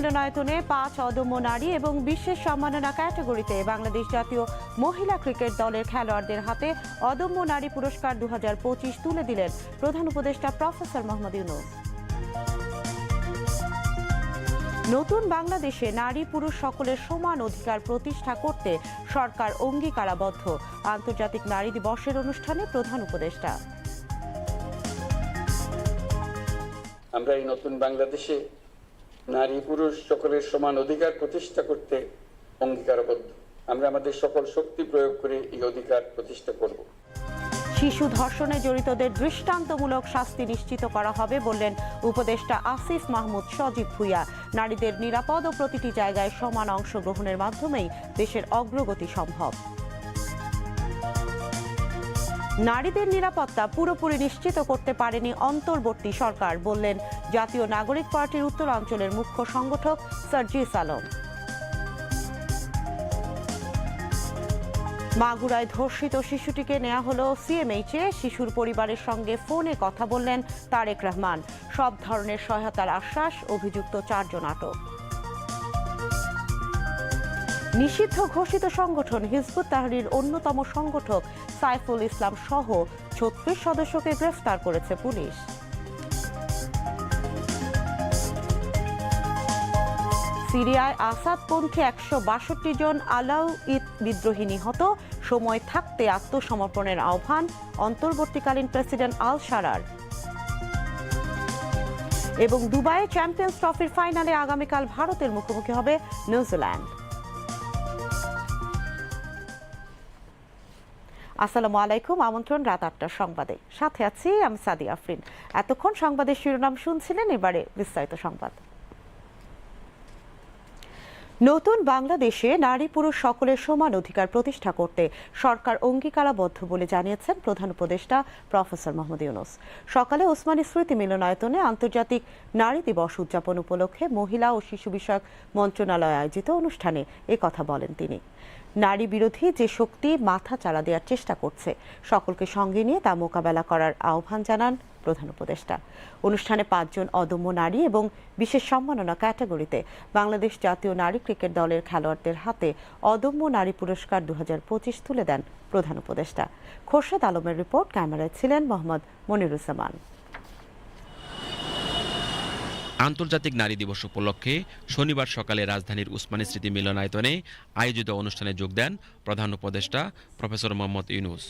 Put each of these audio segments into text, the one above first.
মিলনায়তনে পাঁচ অদম্য নারী এবং বিশেষ সম্মাননা ক্যাটাগরিতে বাংলাদেশ জাতীয় মহিলা ক্রিকেট দলের খেলোয়াড়দের হাতে অদম্য নারী পুরস্কার দু তুলে দিলেন প্রধান উপদেষ্টা প্রফেসর মোহাম্মদ ইউনুস। নতুন বাংলাদেশে নারী পুরুষ সকলের সমান অধিকার প্রতিষ্ঠা করতে সরকার অঙ্গীকারাবদ্ধ। আন্তর্জাতিক নারী দিবসের অনুষ্ঠানে প্রধান উপদেষ্টা। আমরা এই নতুন বাংলাদেশে নারী পুরুষ সকলের সমান অধিকার প্রতিষ্ঠা করতে অঙ্গীকারবদ্ধ। আমরা আমাদের সকল শক্তি প্রয়োগ করে এই অধিকার প্রতিষ্ঠা করব। শিশু ধর্ষণে জড়িতদের দৃষ্টান্তমূলক শাস্তি নিশ্চিত করা হবে বললেন উপদেষ্টা আসিফ মাহমুদ সজীব ভুইয়া। নারীদের নিরাপদ ও প্রতিটি জায়গায় সমান অংশগ্রহণের মাধ্যমেই দেশের অগ্রগতি সম্ভব। নারীদের নিরাপত্তা পুরোপুরি নিশ্চিত করতে পারেনি অন্তর্বর্তী সরকার, বললেন জাতীয় নাগরিক পার্টির উত্তরাঞ্চলের মুখ্য সংগঠক সার্জিস আলম। মাগুরায় ধর্ষিত শিশুটিকে নেওয়া হলো সিএমএইচে, শিশুর পরিবারের সঙ্গে ফোনে কথা বললেন তারেক রহমান। সব ধরনের সহায়তার আশ্বাস, অভিযুক্ত চারজন আটক। নিষিদ্ধ ঘোষিত সংগঠন হিজবুত তাহরির অন্যতম সংগঠক সাইফুল ইসলাম সহ ছত্রিশ সদস্যকে গ্রেফতার করেছে পুলিশ। সিরিয়ায় আসাদপন্থী একশো বাষট্টি জন আলাউ ঈদ বিদ্রোহী নিহত, সময় থাকতে আত্মসমর্পণের আহ্বান অন্তর্বর্তীকালীন প্রেসিডেন্ট আল সারার এবং দুবাইয়ে চ্যাম্পিয়ন্স ট্রফির ফাইনালে আগামীকাল ভারতের মুখোমুখি হবে নিউজিল্যান্ড। আসসালামু আলাইকুম, আমন্ত্রণ রাত আটটার সংবাদে। সাথে আছি আমি সাদি আফরিন। এতক্ষণ সংবাদের শিরোনাম শুনছিলেন, এবারে বিস্তারিত সংবাদ। নতুন বাংলাদেশে নারী পুরুষ সকলের সমান অধিকার প্রতিষ্ঠা করতে সরকার অঙ্গীকারাবদ্ধ বলে জানিয়েছেন প্রধান উপদেষ্টা প্রফেসর মোহাম্মদ ইউনুস। সকালে ওসমানী স্মৃতি মিলনায়তনে আন্তর্জাতিক নারী দিবস উদযাপন উপলক্ষে মহিলা ও শিশু বিষয়ক মন্ত্রণালয় আয়োজিত অনুষ্ঠানে কথা বলেন তিনি। নারী বিরোধী যে শক্তি মাথা চাড়া দেওয়ার চেষ্টা করছে, সকলকে সঙ্গে নিয়ে তা মোকাবেলা করার আহ্বান জানান প্রধান উপদেষ্টা। অনুষ্ঠানে পাঁচজন অদম্য নারী এবং বিশেষ সম্মাননা ক্যাটাগরিতে বাংলাদেশ জাতীয় নারী ক্রিকেট দলের খেলোয়াড়দের হাতে অদম্য নারী পুরস্কার দু তুলে দেন প্রধান উপদেষ্টা। খোরশেদ আলমের রিপোর্ট, ক্যামেরায় ছিলেন মোহাম্মদ মনিরুজ্জামান। আন্তর্জাতিক নারী দিবস উপলক্ষে শনিবার সকালে রাজধানীর উসমানী স্মৃতি মিলনায়তনে আয়োজিত অনুষ্ঠানে যোগ দেন প্রধান উপদেষ্টা প্রফেসর মোহাম্মদ ইউনুস।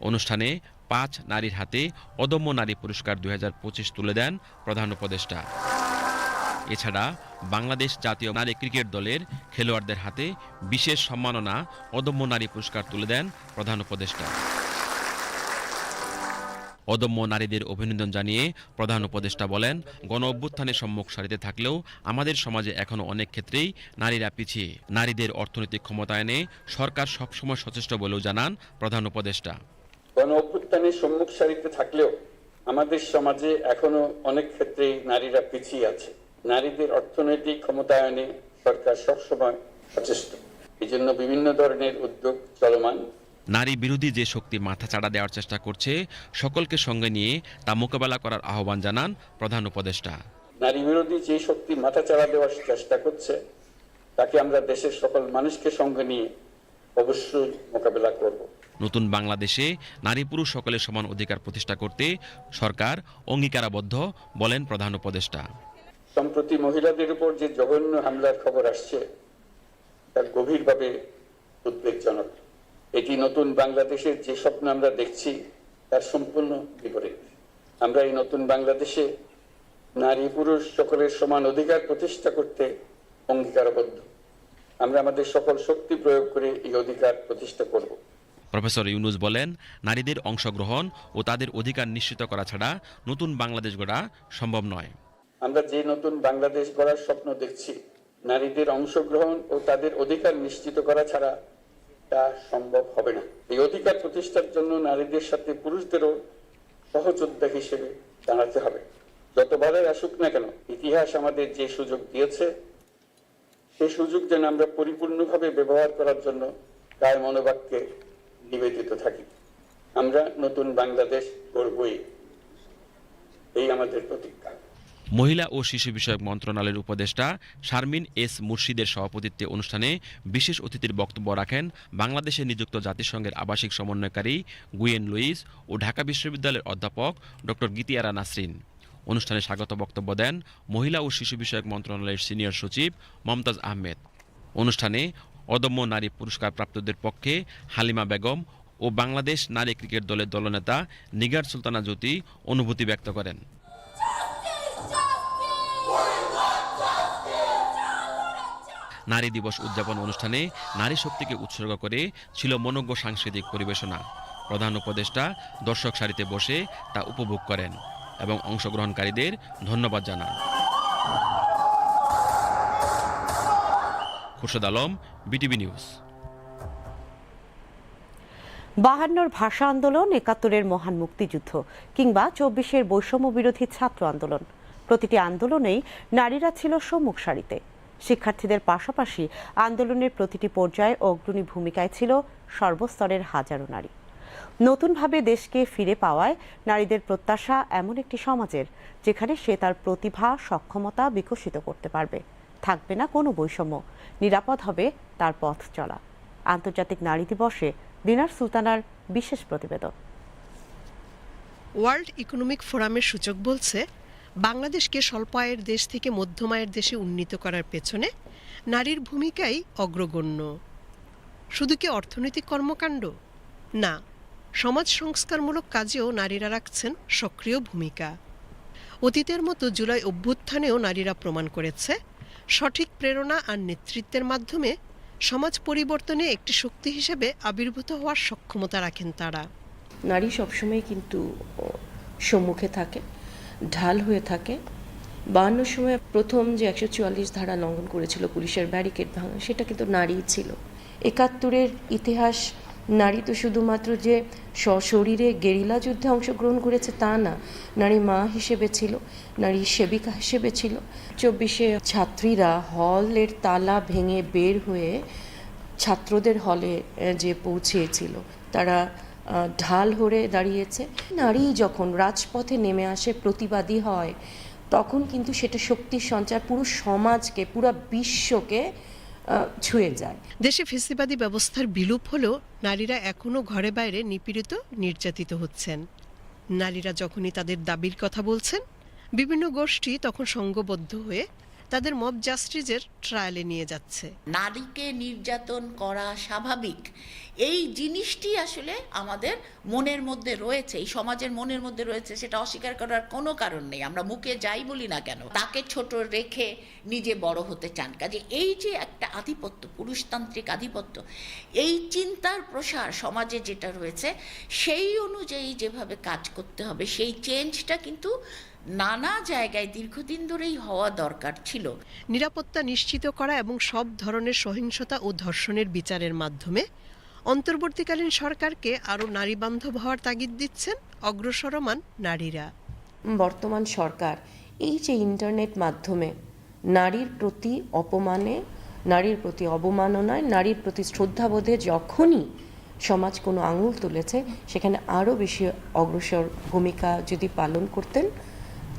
অনুষ্ঠানে পাঁচ নারীর হাতে অদম্য নারী পুরস্কার দু হাজার পঁচিশ তুলে দেন প্রধান উপদেষ্টা। এছাড়া বাংলাদেশ জাতীয় নারী ক্রিকেট দলের খেলোয়াড়দের হাতে বিশেষ সম্মাননা, অদম্য নারী পুরস্কার তুলে দেন প্রধান উপদেষ্টা। অদম্য নারীদের অভিনন্দন জানিয়ে প্রধান উপদেষ্টা বলেন, গণ অভ্যুত্থানের সম্মুখ সারিতে থাকলেও আমাদের সমাজে এখনও অনেক ক্ষেত্রেই নারীরা পিছিয়ে। নারীদের অর্থনৈতিক ক্ষমতায়নে সরকার সবসময় সচেষ্ট বলেও জানান প্রধান উপদেষ্টা। গণ অভ্যুত্থানের সম্মুখ সারিতে থাকলেও আমাদের সমাজে এখনও অনেক ক্ষেত্রেই নারীরা পিছিয়ে আছে। নারীদের অর্থনৈতিক ক্ষমতায়নে সরকার সবসময় সচেষ্ট। এই জন্য বিভিন্ন ধরনের উদ্যোগ চলমান। নারী বিরোধী যে শক্তি মাথা চাড়া দেওয়ার চেষ্টা করছে সকলকে সঙ্গে নিয়ে তা মোকাবেলা করার আহ্বান জানান প্রধান উপদেষ্টা। নারী বিরোধী যে শক্তি মাথা চাড়া দেওয়ার চেষ্টা করছে তাকে আমরা দেশের সকল মানুষকে সঙ্গে নিয়ে অবশ্যই মোকাবেলা করব। নতুন বাংলাদেশে নারী পুরুষ সকলের সমান অধিকার প্রতিষ্ঠা করতে সরকার অঙ্গীকারাবদ্ধ, বলেন প্রধান উপদেষ্টা। সম্প্রতি মহিলাদের উপর যে জঘন্য হামলার খবর আসছে, তা গভীরভাবে উদ্বেগজনক। এটি নতুন বাংলাদেশের যে স্বপ্ন আমরা দেখছি, তার সম্পূর্ণ বিপরীত। আমরা এই নতুন বাংলাদেশে নারী পুরুষ সকলের সমান অধিকার প্রতিষ্ঠা করতে অঙ্গীকারবদ্ধ। আমরা আমাদের সকল শক্তি প্রয়োগ করে এই অধিকার প্রতিষ্ঠা করব। প্রফেসর ইউনুস বলেন, নারীদের অংশগ্রহণ ও তাদের অধিকার নিশ্চিত করা ছাড়া নতুন বাংলাদেশ গড়া সম্ভব নয়। আমরা যে নতুন বাংলাদেশ গড়ার স্বপ্ন দেখছি, নারীদের অংশগ্রহণ ও তাদের অধিকার নিশ্চিত করা ছাড়া তা সম্ভব হবে না। এই অধিকার প্রতিষ্ঠার জন্য নারীদের সাথে পুরুষদেরও সহযোদ্ধা হিসেবে দাঁড়াতে হবে। যতবারের আসুক না কেন, ইতিহাস আমাদের যে সুযোগ দিয়েছে, সেই সুযোগ যেন আমরা পরিপূর্ণভাবে ব্যবহার করার জন্য গায়ে মনোবাক্যে নিবেদিত থাকি। আমরা নতুন বাংলাদেশ গড়বই। এই আমাদের প্রতিজ্ঞা। মহিলা ও শিশু বিষয়ক মন্ত্রণালয়ের উপদেষ্টা শারমিন এস মুর্শিদের সভাপতিত্বে অনুষ্ঠানে বিশেষ অতিথির বক্তব্য রাখেন বাংলাদেশে নিযুক্ত জাতিসংঘের আবাসিক সমন্বয়কারী গুয়েন লুইস ও ঢাকা বিশ্ববিদ্যালয়ের অধ্যাপক ডক্টর গীতিয়ারা নাসরিন। অনুষ্ঠানে স্বাগত বক্তব্য দেন মহিলা ও শিশু বিষয়ক মন্ত্রণালয়ের সিনিয়র সচিব মমতাজ আহমেদ। অনুষ্ঠানে অদম্য নারী পুরস্কার প্রাপ্তদের পক্ষে হালিমা বেগম ও বাংলাদেশ নারী ক্রিকেট দলের দলনেতা নিগার সুলতানা জ্যোতি অনুভূতি ব্যক্ত করেন। নারী দিবস উদযাপন অনুষ্ঠানে নারী শক্তিকে উৎসর্গ করে ছিল মনজ্ঞ সাংস্কৃতিক পরিবেশনা। প্রধান উপদেষ্টা দর্শক সারিতে বসে তা উপভোগ করেন এবং অংশগ্রহণকারীদের ধন্যবাদ জানান। Khurshed Alam, BTV news. বাহান্নর ভাষা আন্দোলন, একাত্তরের মহান মুক্তিযুদ্ধ কিংবা চব্বিশের বৈষম্য বিরোধী ছাত্র আন্দোলন। প্রতিটি আন্দোলনেই নারীরা ছিল সম্মুখ সারিতে। শিক্ষার্থীদের পাশাপাশি আন্দোলনের প্রতিটি পর্যায়ে অগ্রণী ভূমিকায় ছিল সর্বস্তরের হাজারো নারী। নতুনভাবে দেশকে ফিরে পাওয়ায় নারীদের প্রত্যাশা এমন একটি সমাজের, যেখানে সে তার প্রতিভা, সক্ষমতা বিকশিত করতে পারবে। থাকবে না কোনো বৈষম্য। নিরাপদ হবে তার পথ চলা। আন্তর্জাতিক নারী দিবসে দিনার সুলতানার বিশেষ প্রতিবেদন। ওয়ার্ল্ড ইকোনমিক ফোরামের সূচক বলছে, বাংলাদেশকে স্বল্প আয়ের দেশ থেকে মধ্যম আয়ের দেশে উন্নীত করার পেছনে নারীর ভূমিকাই অগ্রগণ্য। শুধু কি অর্থনৈতিক কর্মকাণ্ড? না, সমাজ সংস্কারমূলক কাজেও নারীরা রাখছেন সক্রিয় ভূমিকা। অতীতের মতো জুলাই অভ্যুত্থানেও নারীরা প্রমাণ করেছে সঠিক প্রেরণা আর নেতৃত্বের মাধ্যমে সমাজ পরিবর্তনে একটি শক্তি হিসেবে আবির্ভূত হওয়ার সক্ষমতা রাখেন তারা। নারী সবসময় কিন্তু সম্মুখে থাকে, ঢাল হয়ে থাকে। বান্ন সময় প্রথম যে একশো চুয়াল্লিশ ধারা লঙ্ঘন করেছিল পুলিশের ব্যারিকেড ভাঙা, সেটা কিন্তু নারীই ছিল। একাত্তরের ইতিহাস নারী তো শুধুমাত্র যে সশরীরে গেরিলা যুদ্ধে অংশগ্রহণ করেছে তা না, নারী মা হিসেবে ছিল, নারী সেবিকা হিসেবে ছিল। চব্বিশে ছাত্রীরা হলের তালা ভেঙে বের হয়ে ছাত্রদের হলে যে পৌঁছেছিল, তারা ঢাল হয়ে দাঁড়িয়েছে। নারী যখন রাজপথে নেমে আসে, প্রতিবাদী হয়, তখন কিন্তু সেটা শক্তির সঞ্চার পুরো সমাজকে, পুরো বিশ্বকে ছুঁয়ে যায়। দেশে ফেসিবাদী ব্যবস্থার বিলুপ হলেও নারীরা এখনও ঘরে বাইরে নিপীড়িত, নির্যাতিত হচ্ছেন। নারীরা যখনই তাদের দাবির কথা বলছেন, বিভিন্ন গোষ্ঠী তখন সঙ্গবদ্ধ হয়ে তাদের মব জাস্টিসের ট্রায়ালে নিয়ে যাচ্ছে। নারীকে নির্যাতন করা স্বাভাবিক। এই জিনিসটি আসলে আমাদের মনের মধ্যে রয়েছে, এই সমাজের মনের মধ্যে রয়েছে, সেটা অস্বীকার করার কোনো কারণ নেই। আমরা মুখে যাই বলি না কেন, তাকে ছোট রেখে নিজে বড় হতে চান। কাজে এই যে একটা আধিপত্য, পুরুষতান্ত্রিক আধিপত্য, এই চিন্তার প্রসার সমাজে যেটা রয়েছে, সেই অনুযায়ী যেভাবে কাজ করতে হবে, সেই চেঞ্জটা কিন্তু নানা জায়গায় দীর্ঘদিন ধরেই হওয়া দরকার ছিল। নিরাপত্তা নিশ্চিত করা এবং সব ধরনের সহিংসতা ও ধর্ষণের বিচারের মাধ্যমে অন্তর্বর্তীকালীন সরকারকে আরও নারীবান্ধব হওয়ার তাগিদ দিচ্ছেন অগ্রসরমান নারীরা। বর্তমান সরকার এই যে ইন্টারনেট মাধ্যমে নারীর প্রতি অপমানে নারীর প্রতি অবমাননায় নারীর প্রতি শ্রদ্ধাবোধে যখনই সমাজ কোনো আঙুল তুলেছে সেখানে আরও বেশি অগ্রসর ভূমিকা যদি পালন করতেন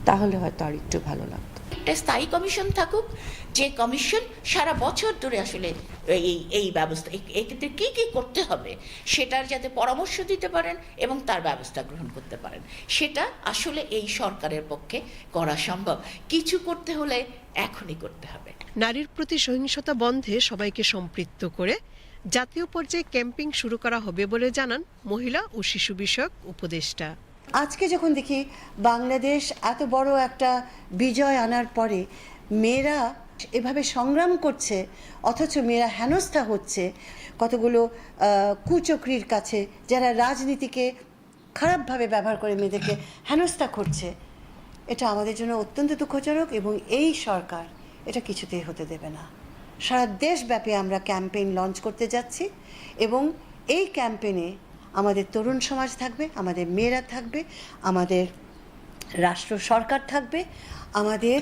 তাহলে হয়তো আর একটু ভালো লাগতো। একটা স্থায়ী কমিশন থাকুক যে কমিশন সারা বছর ধরে আসলে এই এই ব্যবস্থা এই- এক্ষেত্রে কী কী করতে হবে সেটার যাতে পরামর্শ দিতে পারেন এবং তার ব্যবস্থা গ্রহণ করতে পারেন। সেটা আসলে এই সরকারের পক্ষে করা সম্ভব। কিছু করতে হলে এখনই করতে হবে। নারীর প্রতি সহিংসতা বন্ধে সবাইকে সম্পৃক্ত করে জাতীয় পর্যায়ে ক্যাম্পিং শুরু করা হবে বলে জানান মহিলা ও শিশু বিষয়ক উপদেষ্টা। আজকে যখন দেখি বাংলাদেশ এত বড় একটা বিজয় আনার পরে মেয়েরা এভাবে সংগ্রাম করছে, অথচ মেয়েরা হেনস্থা হচ্ছে। কতগুলো কুচক্রির কাছে যারা রাজনীতিকে খারাপভাবে ব্যবহার করে মেয়েদেরকে হেনস্থা করছে, এটা আমাদের জন্য অত্যন্ত দুঃখজনক এবং এই সরকার এটা কিছুতেই হতে দেবে না। সারা দেশব্যাপী আমরা ক্যাম্পেইন লঞ্চ করতে যাচ্ছি এবং এই ক্যাম্পেইনে আমাদের তরুণ সমাজ থাকবে আমাদের মেয়েরা থাকবে আমাদের রাষ্ট্র সরকার থাকবে আমাদের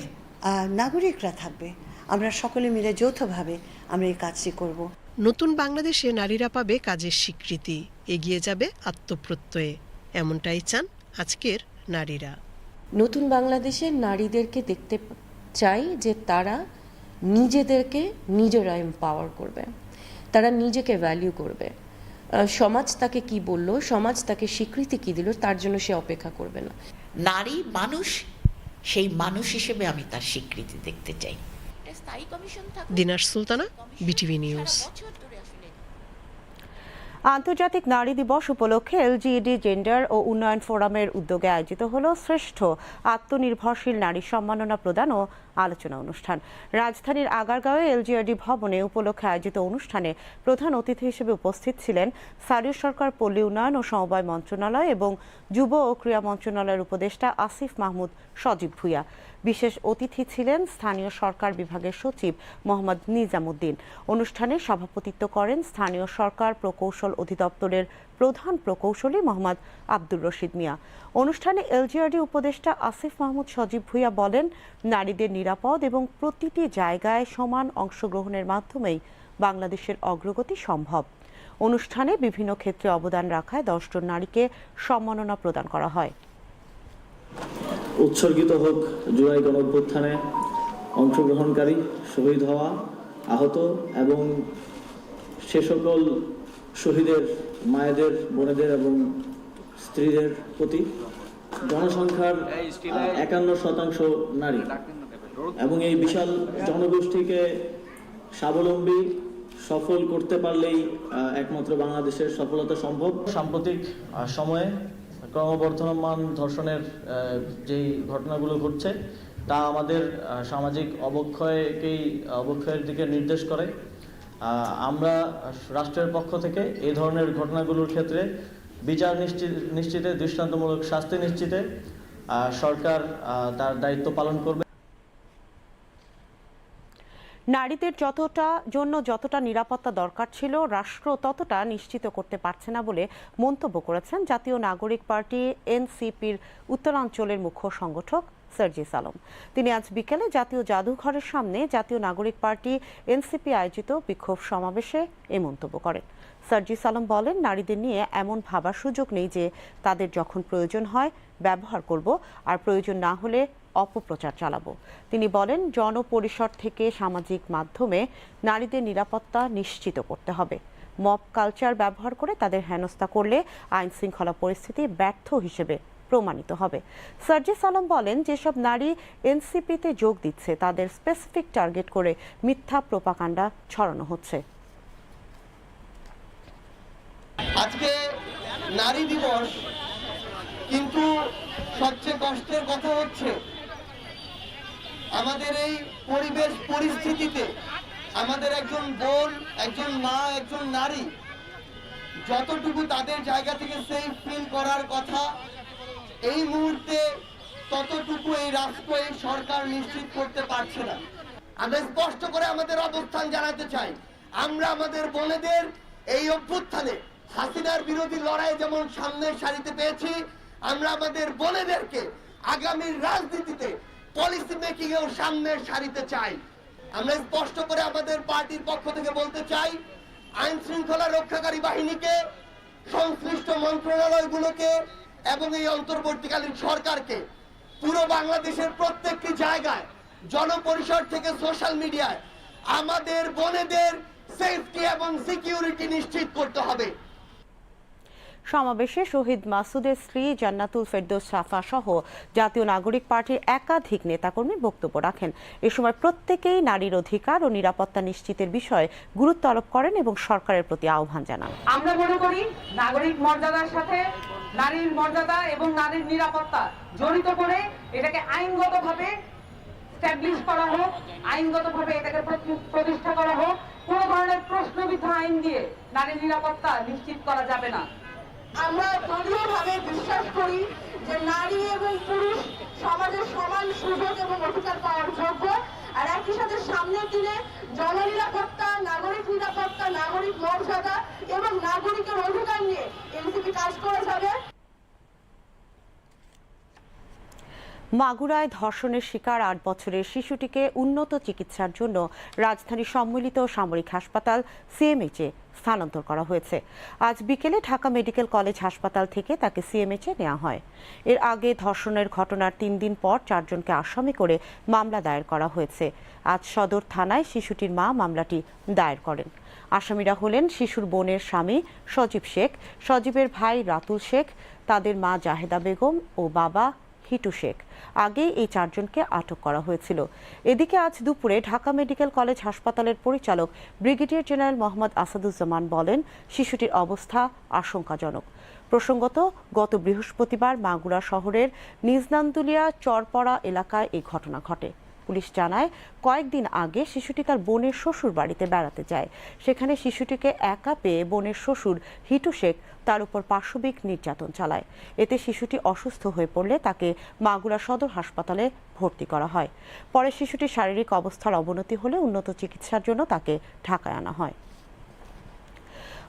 নাগরিকরা থাকবে। আমরা সকলে মিলে যৌথভাবে আমরা এই কাজটি করব। নতুন বাংলাদেশে নারীরা পাবে কাজের স্বীকৃতি। এগিয়ে যাবে আত্মপ্রত্যয়ে। এমনটাই চান আজকের নারীরা। নতুন বাংলাদেশে নারীদেরকে দেখতে চাই যে তারা নিজেদেরকে নিজেরা এম্পাওয়ার করবে। তারা নিজেকে ভ্যালিউ করবে। সমাজ তাকে কি বলল সমাজ তাকে স্বীকৃতি কি দিল তার জন্য সে অপেক্ষা করবে না নারী মানুষ সেই মানুষ হিসেবে আমি তার স্বীকৃতি দেখতে চাই। দিনার সুলতানা বিটিভি নিউজ আন্তর্জাতিক নারী দিবস উপলক্ষে এলজিইডি, জেন্ডার ও উন্নয়ন ফোরামের উদ্যোগে আয়োজিত হল শ্রেষ্ঠ আত্মনির্ভরশীল নারী সম্মাননা প্রদান ও আলোচনা অনুষ্ঠান। রাজধানীর আগারগাঁওয়ে এলজিআরডি ভবনে উপলক্ষে আয়োজিত অনুষ্ঠানে প্রধান অতিথি হিসেবে উপস্থিত ছিলেন স্থানীয় সরকার পল্লী উন্নয়ন ও সমবায় মন্ত্রণালয় এবং যুব ও ক্রীড়া মন্ত্রণালয়ের উপদেষ্টা আসিফ মাহমুদ সজীব ভুইয়া। বিশেষ অতিথি ছিলেন স্থানীয় সরকার বিভাগের সচিব মোহাম্মদ নিজামুদ্দিন। অনুষ্ঠানে সভাপতিত্ব করেন স্থানীয় সরকার প্রকৌশল অধিদপ্তরের প্রধান প্রকৌশলী মোহাম্মদ আব্দুর রশিদ মিয়া। অনুষ্ঠানে এলজিআরডি উপদেষ্টা আসিফ মাহমুদ সজীব ভুইয়া বলেন, নারীদের নিরাপদ এবং প্রতিটি জায়গায় সমান অংশগ্রহণের মাধ্যমেই বাংলাদেশের অগ্রগতি সম্ভব। অনুষ্ঠানে বিভিন্ন ক্ষেত্রে অবদান রাখায় দশজন নারীকে সম্মাননা প্রদান করা হয়। উৎসর্গিত হোক জুলাই গণ অভ্যুত্থানে অংশগ্রহণকারী শহীদ হওয়া, আহত এবং সে সকল শহীদের, মায়েদের, বোনেদের এবং স্ত্রীদের প্রতি জনসংখ্যার একান্ন শতাংশ নারী এবং এই বিশাল জনগোষ্ঠীকে স্বাবলম্বী, সফল করতে পারলেই একমাত্র বাংলাদেশের সফলতা সম্ভব। সাম্প্রতিক সময়ে ক্রমবর্ধমান ধর্ষণের যেই ঘটনাগুলো ঘটছে, তা আমাদের সামাজিক অবক্ষয়কেই, অবক্ষয়ের দিকে নির্দেশ করে। আমরা রাষ্ট্রের পক্ষ থেকে এই ধরনের ঘটনাগুলোর ক্ষেত্রে বিচার নিশ্চিত নিশ্চিতে, দৃষ্টান্তমূলক শাস্তি নিশ্চিতে সরকার তার দায়িত্ব পালন করবে। নারীদের যতটা জন্য যতটা নিরাপত্তা দরকার ছিল, রাষ্ট্র ততটা নিশ্চিত করতে পারছে না বলে মন্তব্য করেছেন জাতীয় নাগরিক পার্টি এনসিপির উত্তরাঞ্চলের মুখ্য সংগঠক সার্জিস আলম তিনি আজ বিকেলে জাতীয় জাদুঘরের সামনে জাতীয় নাগরিক পার্টি এনসিপি আয়োজিত বিক্ষোভ সমাবেশে এ মন্তব্য করেন। সার্জিস আলম বলেন, নারীদের নিয়ে এমন ভাবার সুযোগ নেই যে তাদের যখন প্রয়োজন হয় ব্যবহার করব, আর প্রয়োজন না হলে অপপ্রচার চালাবো। তিনি বলেন, জনপরিসর থেকে সামাজিক মাধ্যমে নারীদের নিরাপত্তা নিশ্চিত করতে হবে। মব কালচার ব্যবহার করে তাদের হেনস্থা করলে আইন শৃঙ্খলা পরিস্থিতি ব্যর্থ হিসেবে প্রমাণিত হবে। সার্জিস আলম বলেন, যেসব নারী এনসিপিতে যোগ দিচ্ছে, তাদের স্পেসিফিক টার্গেট করে মিথ্যা প্রোপাকাণ্ডা ছড়ানো হচ্ছে। আজকে নারী দিবস, কিন্তু সবচেয়ে কষ্টের কথা হচ্ছে আমাদের এই পরিবেশ পরিস্থিতিতে আমাদের একজন বোন, একজন মা, একজন নারী, যতটুকু তাদের জায়গা থেকে সেফ ফিল করার কথা, এই মুহূর্তে ততটুকু এই রাষ্ট্র, এই সরকার নিশ্চিত করতে পারছে না। আমরা স্পষ্ট করে আমাদের অবস্থান জানাতে চাই। আমরা আমাদের বোনেদের এই অভ্যুত্থানে, হাসিনার বিরোধী লড়াই যেমন সামনের সারিতে পেয়েছি, আমরা আমাদের বোনেদেরকে আগামীর রাজনীতিতে পলিসি মেকিং এও সামনের সারিতে চাই। আমরা স্পষ্ট করে আমাদের পার্টির পক্ষ থেকে বলতে চাই, আইন শৃঙ্খলা রক্ষাকারী বাহিনীকে, সংশ্লিষ্ট মন্ত্রণালয়গুলোকে এবং এই অন্তর্বর্তীকালীন সরকারকে পুরো বাংলাদেশের প্রত্যেকটি জায়গায়, জনপরিসর থেকে সোশ্যাল মিডিয়ায় আমাদের বোনেদের সেফটি এবং সিকিউরিটি নিশ্চিত করতে হবে। সমাবেশে শহীদ মাসুদের স্ত্রী জান্নাতুল ফেরদৌস সাফা সহ জাতীয় নাগরিক পার্টির একাধিক নেতাকর্মী বক্তব্য রাখেন। এ সময় প্রত্যেকেই নারীর অধিকার ও নিরাপত্তা নিশ্চিতের বিষয়ে গুরুত্ব আরোপ করেন এবং সরকারের প্রতি আহ্বান জানান। আমরা মনে করি নাগরিক মর্যাদার সাথে নারীর মর্যাদা এবং নারীর নিরাপত্তা জড়িত করে এটাকে আইনগতভাবে স্ট্যাবলিশ করা হোক, আইনগতভাবে এটাকে প্রতিষ্ঠা করা হোক, কোনো ধরনের প্রশ্নবিদ্ধ আইন দিয়ে নারীর নিরাপত্তা নিশ্চিত করা যাবে না। আমরা দৃঢ়ভাবে বিশ্বাস করি যে নারী এবং পুরুষ সমাজের সমান সুযোগ এবং অধিকার পাওয়ার যোগ্য। আর একই সাথে সামনের দিনে জননিরাপত্তা, নাগরিক নিরাপত্তা, নাগরিক মর্যাদা এবং নাগরিকের অধিকার নিয়ে এনসিপি কাজ করে যাবে। মাগুরায় ধর্ষণের শিকার আট বছরের শিশুটিকে উন্নত চিকিৎসার জন্য রাজধানী সম্মিলিত সামরিক হাসপাতাল সিএমএইচে স্থানান্তর করা হয়েছে। আজ বিকেলে ঢাকা মেডিকেল কলেজ হাসপাতাল থেকে তাকে সিএমএইচে নেওয়া হয়। এর আগে ধর্ষণের ঘটনার তিন দিন পর চারজনকে আসামি করে মামলা দায়ের করা হয়েছে। আজ সদর থানায় শিশুটির মা মামলাটি দায়ের করেন। আসামিরা হলেন শিশুর বোনের স্বামী সজীব শেখ, সজীবের ভাই রাতুল শেখ, তাদের মা জাহেদা বেগম ও বাবা হিটু শেখ। আগেই এই চারজনকে আটক করা হয়েছিল। এদিকে আজ দুপুরে ঢাকা মেডিকেল কলেজ হাসপাতালের পরিচালক ব্রিগেডিয়ার জেনারেল মোহাম্মদ আসাদুজ্জামান বলেন, শিশুটির অবস্থা আশঙ্কাজনক। প্রসঙ্গত, গত বৃহস্পতিবার মাগুরা শহরের নিজনান্দুলিয়া চরপড়া এলাকায় এই ঘটনা ঘটে। পুলিশ জানায়, কয়েকদিন আগে শিশুটি তার বোনের শ্বশুর বাড়িতে বেড়াতে যায়। সেখানে শিশুটিকে একা পেয়ে বোনের শ্বশুর হিটু শেখ তার উপর পার্শ্ববিক নির্যাতন চালায়। এতে শিশুটি অসুস্থ হয়ে পড়লে তাকে মাগুরা সদর হাসপাতালে ভর্তি করা হয়। পরে শিশুটির শারীরিক অবস্থার অবনতি হলে উন্নত চিকিৎসার জন্য তাকে ঢাকায় আনা হয়।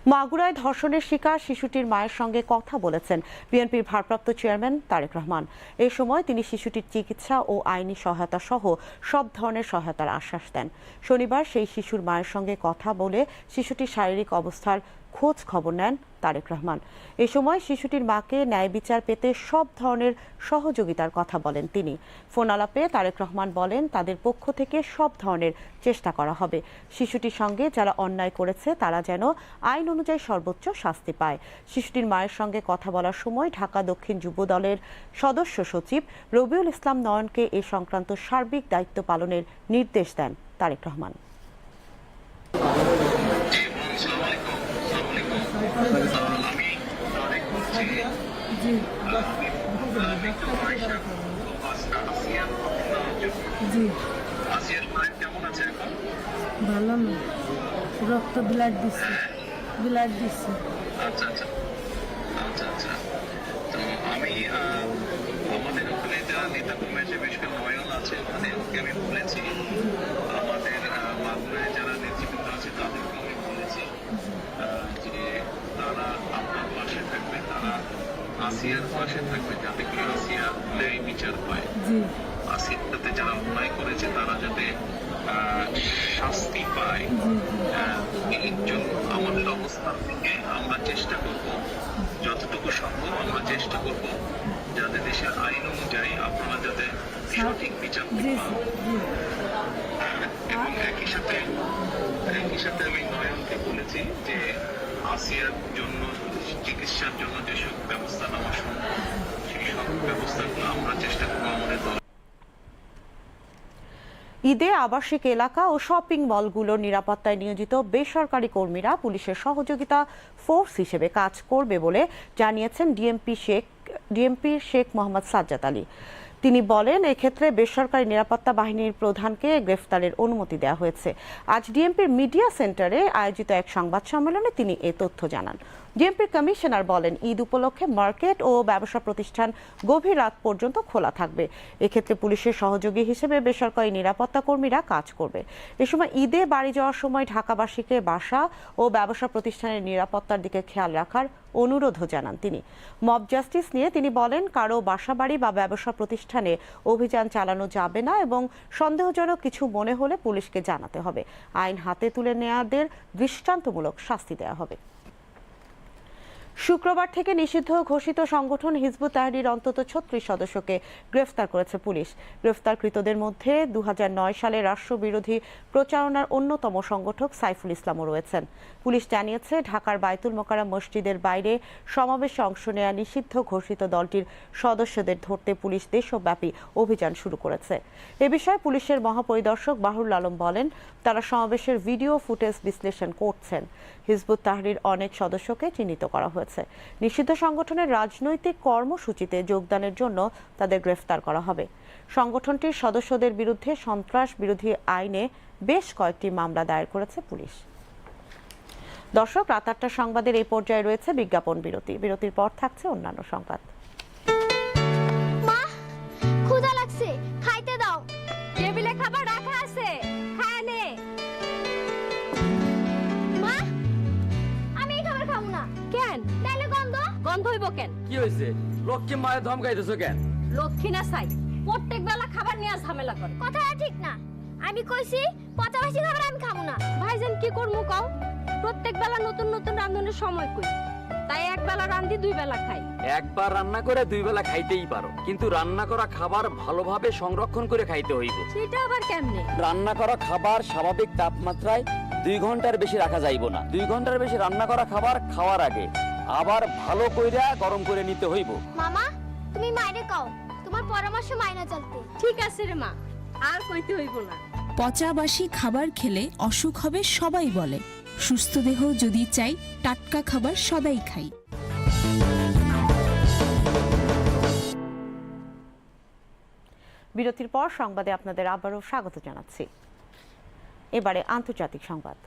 মাগুরায় ধর্ষণের শিকার শিশুটির মায়ের সঙ্গে কথা বলেছেন বিএনপির ভারপ্রাপ্ত চেয়ারম্যান তারেক রহমান। এ সময় তিনি শিশুটির চিকিৎসা ও আইনি সহায়তা সহ সব ধরনের সহায়তার আশ্বাস দেন। শনিবার সেই শিশুর মায়ের সঙ্গে কথা বলে শিশুটির শারীরিক অবস্থার খোঁজ খবর নেন তারেক রহমান। এ সময় শিশুটির মাকে ন্যায় বিচার পেতে সব ধরনের সহযোগিতার কথা বলেন তিনি। ফোন আলাপে তারেক রহমান বলেন, তাদের পক্ষ থেকে সব ধরনের চেষ্টা করা হবে। শিশুটির সঙ্গে যারা অন্যায় করেছে, তারা যেন আইন অনুযায়ী সর্বোচ্চ শাস্তি পায়। শিশুটির মায়ের সঙ্গে কথা বলার সময় ঢাকা দক্ষিণ যুব দলের সদস্য সচিব রবিউল ইসলাম নয়নকে এ সংক্রান্ত সার্বিক দায়িত্ব পালনের নির্দেশ দেন তারেক রহমান। ভালো না। রক্ত ব্লাড দিচ্ছে ব্লাড দিচ্ছে আচ্ছা আচ্ছা আচ্ছা আচ্ছা তো আমি আমাদের ওখানে যারা নেতা কর্মী বেশ নয়ন আছে ওকে আমি বলেছি আমাদের মাগুরায় যারা নেতৃবৃন্দ আছে তাদেরকে আমি বলেছি আহ, যে তারা আপনার পাশে থাকবে তারা আসিয়ার পাশে থাকবে যাতে করে আসিয়া ন্যায় বিচার পায়। সাথে যারা অন্যায় করেছে তারা যাতে শাস্তি পায়। এই জন্য আমাদের অবস্থান থেকে আমরা চেষ্টা করব। যতটুকু সম্ভব আমরা চেষ্টা করব। যাতে দেশের আইন অনুযায়ী আপনারা যাতে সঠিক বিচার পান। এবং একই সাথে একই সাথে আমি নয়নকে বলেছি যে আসিয়ার জন্য চিকিৎসার জন্য যেসব ব্যবস্থা নেওয়া সম্ভব সেই সব ব্যবস্থাগুলো আমরা চেষ্টা করব আমাদের দল ঈদে আবাসিক এলাকা ও শপিং মলগুলোর নিরাপত্তায় নিয়োজিত বেসরকারি কর্মীরা পুলিশের সহযোগিতা ফোর্স হিসেবে কাজ করবে বলে জানিয়েছেন ডিএমপি শেখ ডিএমপি শেখ মোহাম্মদ সাজ্জাদ আলী। তিনি বলেন, এক্ষেত্রে বেসরকারি নিরাপত্তা বাহিনীর প্রধানকে গ্রেফতারের অনুমতি দেওয়া হয়েছে। আজ ডিএমপির মিডিয়া সেন্টারে আয়োজিত এক সংবাদ সম্মেলনে তিনি এ তথ্য জানান। ডিএমপির কমিশনার বলেন, ঈদ উপলক্ষে মার্কেট ও ব্যবসা প্রতিষ্ঠান গভীর রাত পর্যন্ত খোলা থাকবে। এক্ষেত্রে পুলিশের সহযোগী হিসেবে বেসরকারি নিরাপত্তা কর্মীরা কাজ করবে। এ সময় ঈদে বাড়ি যাওয়ার সময় ঢাকাবাসীকে বাসা ও ব্যবসা প্রতিষ্ঠানের নিরাপত্তার দিকে খেয়াল রাখার অনুরোধও জানান তিনি। মব জাস্টিস নিয়ে তিনি বলেন কারও বাসাবাড়ি বা ব্যবসা প্রতিষ্ঠানে অভিযান চালানো যাবে না এবং সন্দেহজনক কিছু মনে হলে পুলিশকে জানাতে হবে। আইন হাতে তুলে নেওয়াদের দৃষ্টান্তমূলক শাস্তি দেওয়া হবে। শুক্রবার থেকে নিষিদ্ধ ঘোষিত সংগঠন হিজবুত তাহরির অন্তত ছত্রিশ সদস্যকে গ্রেফতার করেছে পুলিশ। গ্রেফতারকৃতদের মধ্যে দু হাজার নয় সালে রাষ্ট্রবিরোধী প্রচারণার অন্যতম সংগঠক সাইফুল ইসলামও রয়েছেন। পুলিশ জানিয়েছে, ঢাকার বাইতুল মোকাররম মসজিদের বাইরে সমাবেশে অংশ নেওয়া নিষিদ্ধ ঘোষিত দলটির সদস্যদের ধরতে পুলিশ দেশব্যাপী অভিযান শুরু করেছে। এ বিষয়ে পুলিশের মহাপরিদর্শক বাহুল আলম বলেন, তারা সমাবেশের ভিডিও ফুটেজ বিশ্লেষণ করছেন। হিজবুত তাহরির অনেক সদস্যকে চিহ্নিত করা হয়েছে। নিষিদ্ধ সংগঠনের রাজনৈতিক কর্মসূচিতে যোগদানের জন্য তাদের গ্রেফতার করা হবে। সংগঠনটির সদস্যদের বিরুদ্ধে সন্ত্রাস বিরোধী আইনে বেশ কয়েকটি মামলা দায়ের করেছে পুলিশ। দর্শক, রাত আটটা সংবাদের এই পর্যায়ে রয়েছে বিজ্ঞাপন বিরতি। বিরতির পর থাকছে অন্যান্য সংবাদ। কেন? কি হয়েছে? লক্ষ্মী মায়ের ধমকাইতেছো কেন? লক্ষ্মী না চাই প্রত্যেক বেলা খাবার নিয়ে ঝামেলা করে। কথাটা ঠিক না। আমি কইছি পচাবাসি খাবার আমি খাব না। ভাইজান কি করব কও? প্রত্যেক বেলা নতুন নতুন রান্ধনের সময় কই। তাই এক বেলা রান্ধি দুই বেলা খাই। একবার রান্না করে দুই বেলা খাইতেই পারো। কিন্তু রান্না করা খাবার ভালোভাবে সংরক্ষণ করে খাইতে হইব। সেটা আবার কেমনে? রান্না করা খাবার স্বাভাবিক তাপমাত্রায় দুই ঘণ্টার বেশি রাখা যাইব না। দুই ঘণ্টার বেশি রান্না করা খাবার খাওয়ার আগে আবার ভালো কইরা গরম করে নিতে হইব। মামা তুমি মাইরে কও তোমার পরামর্শ মাইনা চলতে। ঠিক আছে রে মা আর কইতে হইব না। পচাবাসি খাবার খেলে অসুখ হবে সবাই বলে। সুস্থ দেহ যদি চাই টাটকা খাবার সদাই খাই। বিরতির পর সংবাদে আপনাদের আবারও স্বাগত জানাচ্ছি। এবারে আন্তর্জাতিক সংবাদ।